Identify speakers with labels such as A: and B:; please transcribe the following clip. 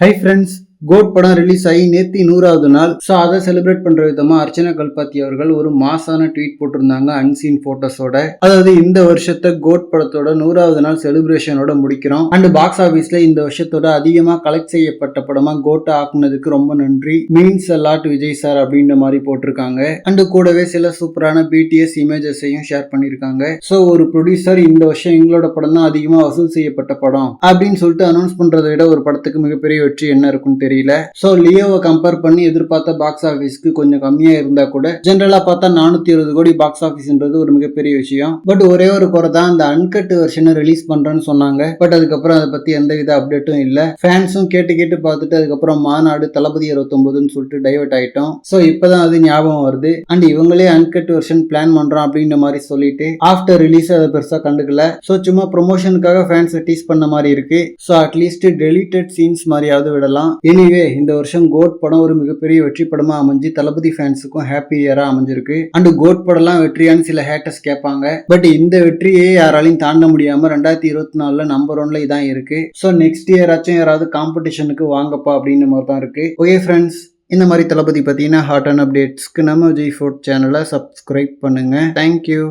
A: High friends GOAT படம் release ஆகி நேத்தி நூறாவது நாள். ஸோ அதை செலிப்ரேட் பண்ற விதமா அர்ச்சனா கல்பாத்தி அவர்கள் ஒரு மாசான ட்வீட் போட்டிருந்தாங்க அன்சீன் போட்டோஸோட அதாவது இந்த வருஷத்தை கோட் படத்தோட நூறாவது நாள் செலிப்ரேஷனோட முடிக்கிறோம். அண்ட் பாக்ஸ் ஆபீஸ்ல இந்த வருஷத்தோட அதிகமா கலெக்ட் செய்யப்பட்ட படமா கோட்டை ஆக்குனதுக்கு ரொம்ப நன்றி. மீன்ஸ் லாட் விஜய் சார் அப்படின்ற மாதிரி போட்டிருக்காங்க. அண்ட் கூடவே சில சூப்பரான பிடிஎஸ் இமேஜஸையும் ஷேர் பண்ணியிருக்காங்க ஸோ ஒரு ப்ரொடியூசர் இந்த வருஷம் எங்களோட படம் தான் அதிகமாக வசூல் செய்யப்பட்ட படம். அப்படின்னு சொல்லிட்டு அனௌன்ஸ் பண்றதை விட ஒரு படத்துக்கு மிகப்பெரிய வெற்றி என்ன இருக்குன்னு தெரியல. ஸோ லியோவை கம்பேர் பண்ணி எதிர்பார்த்த பாக்ஸ் ஆஃபீஸ்க்கு கொஞ்சம் கம்மியாக இருந்தா கூட ஜென்ரலாக பார்த்தா நானூத்தி இருபது கோடி பாக்ஸ் ஆஃபீஸ்ன்றது ஒரு மிகப்பெரிய விஷயம். பட் ஒரே ஒரு குறை தான் அந்த அன்கட் வெர்ஷனை ரிலீஸ் பண்றேன்னு சொன்னாங்க. பட் அதுக்கப்புறம் அதை பற்றி எந்த வித அப்டேட்டும் இல்லை ஃபேன்ஸும் கேட்டு கேட்டு பார்த்துட்டு அதுக்கப்புறம் மாநாடு தளபதி இருபத்தொன்பதுன்னு சொல்லிட்டு டைவர்ட் ஆயிட்டோம். ஸோ இப்பதான் அது ஞாபகம் வருது. அண்ட் இவங்களே அன்கட் வெர்ஷன் பிளான் பண்ணுறோம் அப்படின்ற மாதிரி சொல்லிட்டு ஆஃப்டர் ரிலீஸ் அதை பெருசா கண்டுக்கல. ஸோ சும்மா ப்ரொமோஷனுக்காக ஃபேன்ஸை டீஸ் பண்ண மாதிரி இருக்கு. So at least deleted scenes மாதிரியாவது விடலாம். எனிவே இந்த வருஷம் கோட் படம் ஒரு மிகப்பெரிய வெற்றி படமா அமைஞ்சு தளபதி ஃபேன்ஸுக்கும் ஹாப்பி இயரா அமைஞ்சிருக்கு. அண்ட் கோட் படம்லாம் வெற்றியான்னு சில ஹேட்டர்ஸ் கேட்பாங்க. பட் இந்த வெற்றியே யாராலையும் தாண்ட முடியாம ரெண்டாயிரத்தி இருபத்தி நாலுல நம்பர் ஒன்ல இதான் இருக்கு. ஸோ நெக்ஸ்ட் இயராச்சும் யாராவது காம்படிஷனுக்கு வாங்கப்பா அப்படின்ற மாதிரி தான் இருக்கு. ஓகே ஃப்ரெண்ட்ஸ் இந்த மாதிரி தளபதி பார்த்தீங்கன்னா ஹாட் அண்ட் அப்டேட்ஸ்க்கு நம்ம விஜய் ஃபோர்ட் சேனலை சப்ஸ்கிரைப் பண்ணுங்க. Thank you